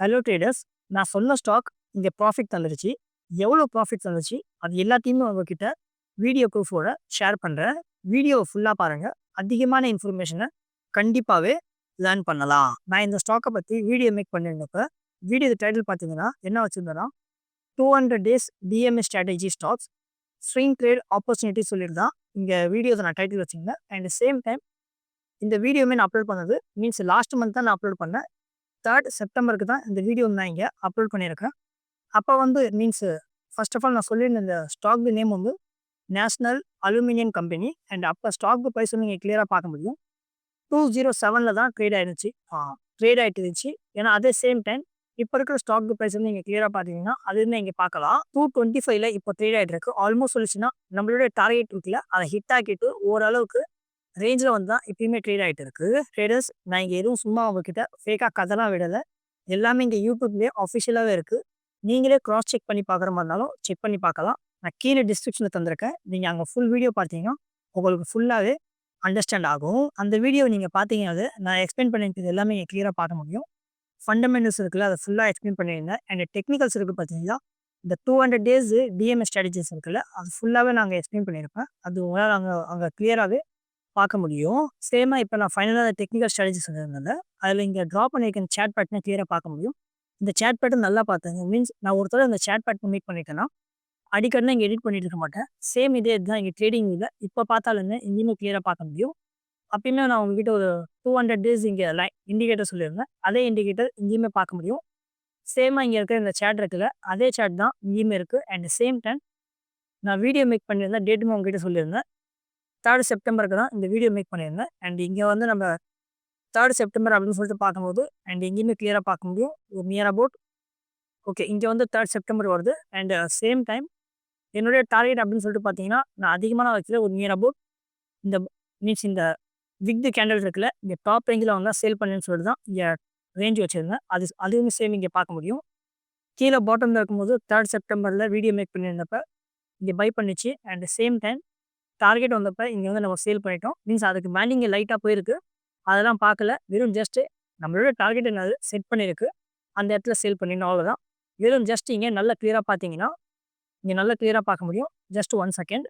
Hello traders நான் சொன்ன stock இங்கே ப்ராஃபிட் தந்துருச்சு. எவ்வளோ ப்ராஃபிட் தந்துச்சு? அது எல்லாத்தையுமே உங்ககிட்ட வீடியோ ப்ரூஃபோட ஷேர் பண்ணுறேன் வீடியோவை ஃபுல்லாக பாருங்கள் அதிகமான இன்ஃபர்மேஷனை கண்டிப்பாகவே லேர்ன் பண்ணலாம். நான் இந்த ஸ்டாக்கை பற்றி வீடியோ மேக் பண்ணியிருந்தப்ப வீடியோ டைட்டில் பார்த்தீங்கன்னா என்ன வச்சுருந்தேன்னா two hundred days DMS strategy stocks swing trade opportunity சொல்லியிருந்தான் இங்கே வீடியோஸை நான் டைட்டில் வச்சுருந்தேன். அண்ட் சேம் டைம் இந்த வீடியோமே நான் அப்லோட் பண்ணது மீன்ஸ் லாஸ்ட் மந்த் தான் நான் அப்லோட் பண்ணேன். தேர்ட் செப்டம்பருக்கு தான் இந்த வீடியோ நான் இங்கே அப்லோட் பண்ணியிருக்கேன். அப்போ வந்து மீன்ஸ் ஃபர்ஸ்ட் ஆஃப் ஆல் நான் சொல்லியிருந்த இந்த ஸ்டாக் நேம் வந்து நேஷ்னல் அலுமினியம் கம்பெனி அண்ட் அப்போ ஸ்டாக் ப்ரைஸ் வந்து நீங்கள் கிளியராக பார்க்க முடியும். டூ ஜீரோ செவனில் தான் ட்ரேட் ஆயிருந்துச்சு. ட்ரேட் ஆகிட்டு இருந்துச்சு ஏன்னா அதே சேம் டைம் இப்போ இருக்கிற ஸ்டாக் ப்ரைஸ் வந்து நீங்கள் கிளியராக பார்த்தீங்கன்னா அது இருந்தால் இங்கே பார்க்கலாம். டூ டுவெண்ட்டி ஃபைவ்ல இப்போ ட்ரேட் ஆகிட்டு இருக்கு ஆல்மோஸ்ட் சொல்லிச்சுன்னா நம்மளுடைய டார்கெட் இருக்குல்ல அதை ஹிட் ஆக்கிட்டு ஓரளவுக்கு ரேஞ்சில் வந்து தான் இப்பயுமே ட்ரேட் ஆகிட்டு இருக்கு. ட்ரேடர்ஸ் நான் இங்கே எதுவும் சும்மா அவங்கக்கிட்ட ஃபேக்காக கதெல்லாம் விடலை. எல்லாமே இங்கே யூடியூப்லேயே அஃபிஷியலாகவே இருக்குது நீங்களே க்ராஸ் செக் பண்ணி பார்க்குற மாதிரி இருந்தாலும் செக் பண்ணி பார்க்கலாம் நான் கீழே டிஸ்கிரிப்ஷனில் தந்திருக்கேன். நீங்கள் அங்கே ஃபுல் வீடியோ பார்த்தீங்கன்னா உங்களுக்கு ஃபுல்லாகவே அண்டர்ஸ்டாண்ட் ஆகும். அந்த வீடியோ நீங்கள் பார்த்தீங்கன்னா நான் எக்ஸ்பிளைன் பண்ணியிருக்கிறது எல்லாமே நீங்கள் க்ளியராக பார்க்க முடியும். ஃபண்டமெண்டல்ஸ் இருக்குல்ல அதை ஃபுல்லாக எக்ஸ்பிளைன் பண்ணியிருந்தேன். அண்ட் டெக்னிக்கல்ஸ் இருக்குது பார்த்தீங்கன்னா இந்த two hundred days DMS strategies இருக்குல்ல அது ஃபுல்லாகவே நாங்கள் எக்ஸ்பிளைன் பண்ணியிருப்பேன். அது உங்களால் அங்கே அங்கே கிளியராகவே பார்க்க முடியும். சேமாக இப்போ நான் ஃபைனலாக டெக்னிக்கல் ஸ்ட்ராட்டஜி சொல்லியிருந்தேன் அதில் இங்கே ட்ரா பண்ணியிருக்க சேட் பேட்டனை கிளியராக பார்க்க முடியும். இந்த சேட் பேட்டர்ன் நல்லா பார்த்தேங்க. மீன்ஸ் நான் ஒருத்தர் அந்த சேட் பேட்டர்ன் மீட் பண்ணியிருக்கேன்னா அடிக்கடி இங்கே எடிட் பண்ணிட்டு இருக்க மாட்டேன். சேம் இதே இதுதான் இங்கே ட்ரேடிங் இல்லை இப்போ பார்த்தாலுமே இங்கேயுமே கிளியராக பார்க்க முடியும். அப்பயுமே நான் உங்ககிட்ட ஒரு டூ ஹண்ட்ரட் டேஸ் இங்கே லை இண்டிகேட்டர் சொல்லியிருந்தேன். அதே இண்டிகேட்டர் இங்கேயுமே பார்க்க முடியும். சேமாக இங்கே இருக்கிற இந்த சேட் இருக்குல்ல அதே சேட் தான் இங்கேயுமே இருக்குது அண்ட் சேம் டைம் நான் வீடியோ மேக் பண்ணியிருந்தேன். டேட்டுமே உங்ககிட்ட சொல்லியிருந்தேன். தேர்ட் செப்டம்பருக்கு தான் இந்த வீடியோ மேக் பண்ணியிருந்தேன். அண்ட் இங்கே வந்து நம்ம தேர்ட் செப்டம்பர் அப்படின்னு சொல்லிட்டு பார்க்கும்போது அண்ட் எங்கேயுமே கிளியராக பார்க்க முடியும். ஒரு நியர் அபவுட் ஓகே இங்கே வந்து தேர்ட் செப்டம்பர் வருது. அண்ட் சேம் டைம் என்னுடைய டார்கெட் அப்படின்னு சொல்லிட்டு பார்த்தீங்கன்னா நான் அதிகமான வச்சுல ஒரு நியர் அபவுட் இந்த மீன்ஸ் இந்த விக்து கேண்டல் இருக்குல்ல இங்கே டாப் ரேஞ்சில் வந்து சேல் பண்ணேன்னு சொல்லிட்டு தான் இங்கே ரேஞ்ச் வச்சுருந்தேன். அது அதுவுமே சேம் இங்கே பார்க்க முடியும். கீழே பாட்டமில் இருக்கும்போது தேர்ட் செப்டம்பரில் வீடியோ மேக் பண்ணியிருந்தப்ப இங்கே பை பண்ணிச்சு. அண்ட் சேம் டைம் டார்கெட் வந்தப்ப இங்கே வந்து நம்ம சேல் பண்ணிட்டோம். மீன்ஸ் அதுக்கு மேலே இங்கே லைட்டாக போயிருக்கு. அதெல்லாம் பார்க்கல வெறும் ஜஸ்ட்டு நம்மளோட டார்கெட் என்னது? செட் பண்ணியிருக்கு அந்த இடத்துல சேல் பண்ணிடணும் அவ்வளோதான் வெறும் ஜஸ்ட் இங்கே நல்லா கிளியராக பார்த்தீங்கன்னா இங்கே நல்லா கிளியராக பார்க்க முடியும். ஜஸ்ட் ஒன் செகண்ட்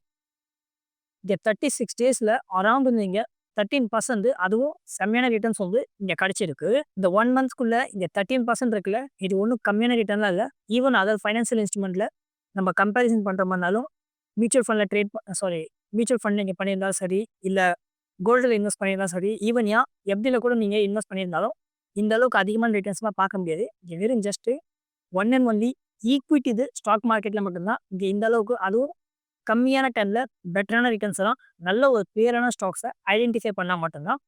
இங்கே தேர்ட்டி சிக்ஸ் டேஸில் அரௌண்ட் வந்து இங்கே தேர்ட்டீன் பர்சன்ட் அதுவும் செம்மையான ரிட்டர்ன்ஸ் வந்து இங்கே கிடச்சிருக்கு. இந்த ஒன் மந்த்ஸ்க்குள்ளே இங்கே தேர்ட்டீன் பர்சன்ட் இருக்குல்ல இது ஒன்றும் கம்மியான ரிட்டர்ன்லாம் இல்லை. ஈவன் அதர் ஃபைனான்சியல் இன்ஸ்ட்ருமெண்ட்டில் நம்ம கம்பேரிசன் பண்ணுற மாதிரினாலும் மியூச்சுவல் ஃபண்டில் ட்ரேட் சாரி மியூச்சுவல் ஃபண்ட் நீங்கள் பண்ணியிருந்தாலும் சரி இல்லை கோல்டில் இன்வெஸ்ட் பண்ணியிருந்தாலும் சரி ஈவன் யா எப்படியில் கூட நீங்கள் இன்வெஸ்ட் பண்ணியிருந்தாலும் இந்த அளவுக்கு அதிகமான ரிட்டர்ன்ஸ்லாம் பார்க்க முடியாது. இங்கே வெறும் just one and only equity இது ஸ்டாக் மார்க்கெட்டில் மட்டும்தான். இங்கே இந்த அளவுக்கு அதுவும் கம்மியான டைமில் பெட்டரான ரிட்டர்ன்ஸ் எல்லாம் நல்ல ஒரு கிளியரான ஸ்டாக்ஸை ஐடென்டிஃபை பண்ணால் மட்டும்தான்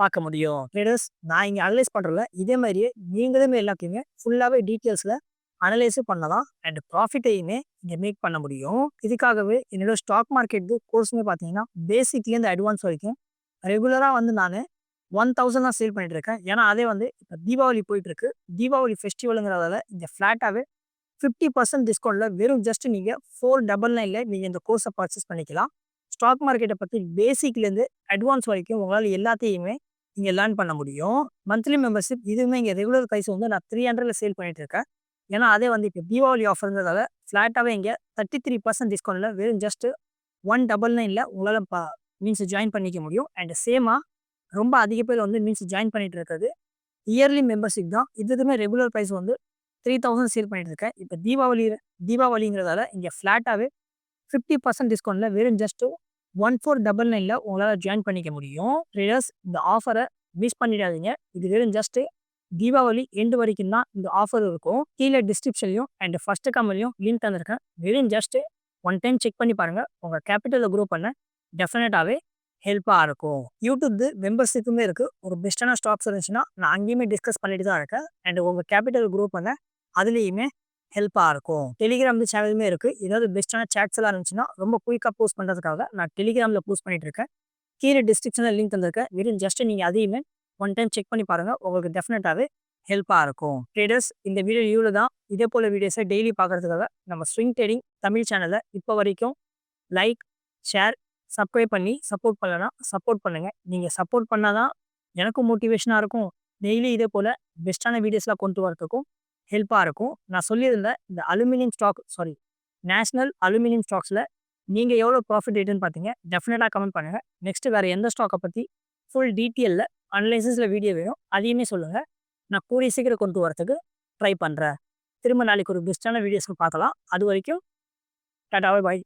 பார்க்க முடியும். ட்ரேடர்ஸ் நான் இங்கே அனலைஸ் பண்ணுறல இதே மாதிரியே நீங்களுமே எல்லாத்தையுமே ஃபுல்லாகவே டீட்டெயில்ஸில் அனலைஸ் பண்ணலாம் அண்ட் ப்ராஃபிட்டையுமே இங்கே மேக் பண்ண முடியும். இதுக்காகவே என்னோட ஸ்டாக் மார்க்கெட்டு கோர்ஸுமே பார்த்தீங்கன்னா பேசிக்லேருந்து அட்வான்ஸ் வரைக்கும் ரெகுலராக வந்து நான் ஒன் தௌசண்ட் தான் சேல் பண்ணிட்டு இருக்கேன். ஏன்னா அதே வந்து இப்போ தீபாவளி போயிட்டு இருக்கு தீபாவளி ஃபெஸ்டிவலுங்கிறதால இந்த ஃப்ளாட்டாகவே ஃபிஃப்டி பர்சன்ட் டிஸ்கவுண்ட்டில் வெறும் ஜஸ்ட் நீங்கள் ஃபோர் டபுள் நைனில் நீங்கள் இந்த கோர்ஸை பர்ச்சேஸ் பண்ணிக்கலாம். ஸ்டாக் மார்க்கெட்டை பற்றி பேசிக்லேருந்து அட்வான்ஸ் வரைக்கும் உங்களால் எல்லாத்தையுமே இங்கே லேர்ன் பண்ண முடியும். மந்த்லி மெம்பர்ஷிப் இதுவுமே இங்கே ரெகுலர் ப்ரைஸ் வந்து நான் த்ரீ ஹண்ட்ரட்ல சேல் பண்ணிட்டு இருக்கேன். ஏன்னா அதே வந்து இப்போ தீபாவளி ஆஃபருங்கிறதால ஃப்ளாட்டாகவே இங்கே தேர்ட்டி த்ரீ பர்சன்ட் டிஸ்கவுண்ட்டில் வெறும் ஜஸ்ட்டு ஒன் டபுள் நைனில் உங்களால் பா மீன்ஸ் ஜாயின் பண்ணிக்க முடியும். அண்ட் சேமாக ரொம்ப அதிக பேர் வந்து மீன்ஸ் ஜாயின் பண்ணிட்டு இருக்கிறது. இயர்லி மெம்பர்ஷிப் தான். இதுக்குமே ரெகுலர் ப்ரைஸ் வந்து த்ரீ தௌசண்ட் சேல் பண்ணிட்டு இருக்கேன். இப்போ தீபாவளி தீபாவளிங்கிறதால இங்கே ஃப்ளாட்டாகவே ஃபிஃப்டி பர்சன்ட் டிஸ்கவுண்ட்டில் வெறும் ஜஸ்ட்டு ஒன் ஃபோர் டபுள் நைனில் உங்களால் ஜாயின் பண்ணிக்க முடியும். ட்ரேடர்ஸ் இந்த ஆஃபரை மிஸ் பண்ணிடாதீங்க. இது வெறும் ஜஸ்ட்டு தீபாவளி எண்டு வரைக்கும் தான் இந்த ஆஃபர் இருக்கும். கீழே டிஸ்கிரிப்ஷன்லையும் அண்ட் ஃபர்ஸ்ட் கம்பெனிலையும் லிங்க் தந்திருக்கேன். வெறும் ஜஸ்ட்டு ஒன் டைம் செக் பண்ணி பாருங்கள் உங்கள் கேபிட்டலில் குரோ பண்ண டெஃபினட்டாகவே ஹெல்ப்பாக இருக்கும். யூடியூப் மெம்பர்ஸுக்குமே இருக்குது ஒரு பெஸ்ட்டான ஸ்டாக்ஸ் இருந்துச்சுன்னா நான் அங்கேயுமே டிஸ்கஸ் பண்ணிட்டு தான் இருக்கேன். அண்ட் உங்கள் கேபிட்டல் குரோ பண்ண அதுலேயுமே ஹெல்ப்பாக இருக்கும். டெலிகிராம் சேனலுமே இருக்குது ஏதாவது பெஸ்ட்டான சேட்ஸ் எல்லாம் இருந்துச்சுன்னா ரொம்ப குயிக்காக போஸ்ட் பண்ணுறதுக்காக நான் டெலிகிராமில் போஸ்ட் பண்ணிட்டு இருக்கேன். கீழே டிஸ்கிரிப்ஷனில் லிங்க் தந்திருக்கேன். வெறும் ஜஸ்ட் நீங்கள் அதையுமே ஒன் டைம் செக் பண்ணி பாருங்கள் உங்களுக்கு டெஃபினட்டாகவே ஹெல்ப்பாக இருக்கும். ட்ரேடர்ஸ் இந்த வீடியோ இவ்வளோ தான் இதே போல் வீடியோஸை டெய்லி பார்க்குறதுக்காக நம்ம ஸ்விங் ட்ரேடிங் தமிழ் சேனலை இப்போ வரைக்கும் லைக் ஷேர் சப்ஸ்கிரைப் பண்ணி சப்போர்ட் பண்ணலன்னா சப்போர்ட் பண்ணுங்கள் நீங்கள் சப்போர்ட் பண்ணால் தான் எனக்கும் மோட்டிவேஷனாக இருக்கும். டெய்லி இதே போல் பெஸ்ட்டான வீடியோஸ்லாம் கொண்டு வரதுக்கும் ஹெல்ப்பாக இருக்கும். நான் சொல்லியிருந்தேன் இந்த aluminium stock sorry national aluminium ஸ்டாக்ஸில் நீங்கள் எவ்வளோ ப்ராஃபிட் ரேட்டுன்னு பார்த்தீங்க டெஃபினட்டாக கமெண்ட் பண்ணுங்கள் நெக்ஸ்ட் வேறு எந்த ஸ்டாக்கை பற்றி ஃபுல் டீட்டெயிலில் அனலைசிஸில் வீடியோ வேணும். அதையுமே சொல்லுங்கள் நான் கூடிய சீக்கிரம் கொண்டு வரத்துக்கு ட்ரை பண்ணுறேன் திரும்ப நாளைக்கு ஒரு பெஸ்ட்டான வீடியோஸ்க்கு பார்க்கலாம். அது வரைக்கும் டாட்டாவே பாய்